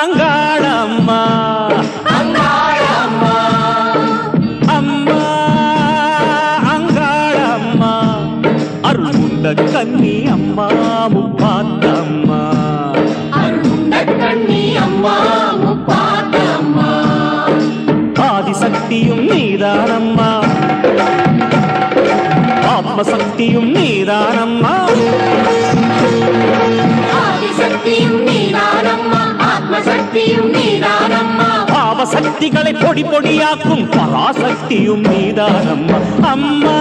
அங்காளம்மா. அம்மா அங்காளம்மா. அருள் உண்ட கன்னி அம்மா முப்பாத்தம்மா. கண்ணி அம்மா முப்பாத்த அம்மா ஆதிசக்தியும் நீதானம்மா. ஆத்மசக்தியும் நீதானம்மா. சக்திகளை பொடி பொடியாக்கும் பராசக்தியும் நீதானம் அம்மா.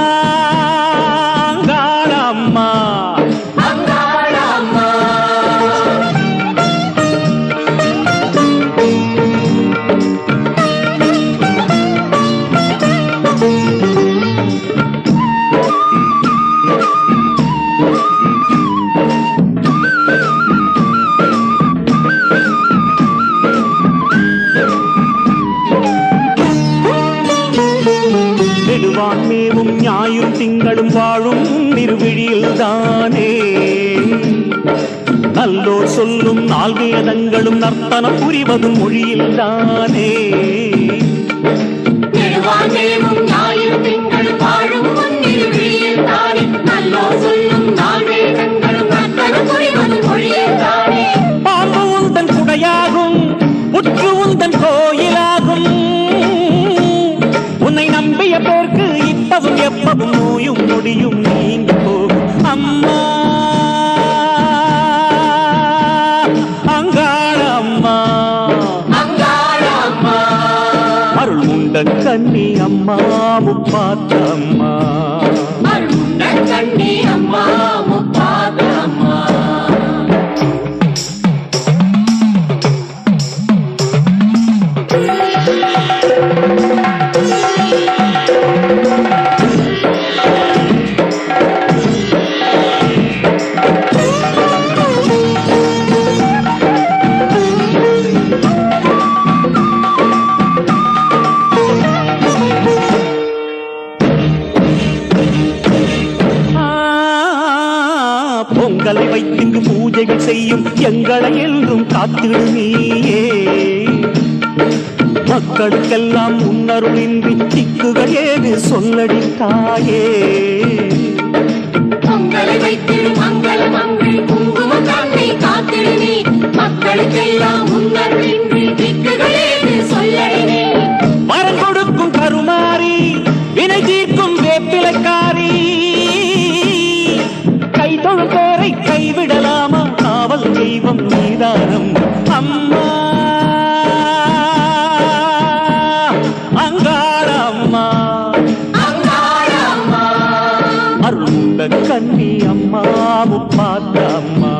நெடுவான் மேவும் ஞாயும் திங்களும் வாழும் திருவிழியில் தானே. நல்லோர் சொல்லும் நால்வேதங்களும் நர்த்தனம் புரிவதும் மொழியில் தானே. அங்காள அம்மா அங்காள அம்மா அருள் உண்ட கன்னி அம்மா முப்பாத்த அம்மா அருண்ட கண்ணி அம்மா பொங்கலை வைத்திங்கு பூஜைகள் செய்யும் எங்களை என்றும் காத்திடு மக்களுக்கெல்லாம் முன்னருளின்றி திக்குகள் ஏது சொல்லடித்தாயே பொங்கலை வைத்திடும் மங்கள கை கைவிடலாமா? காவல் தெய்வம் நீதானம். அம்மா அங்காள அம்மா அங்காள அம்மா அருந்த அம்மா.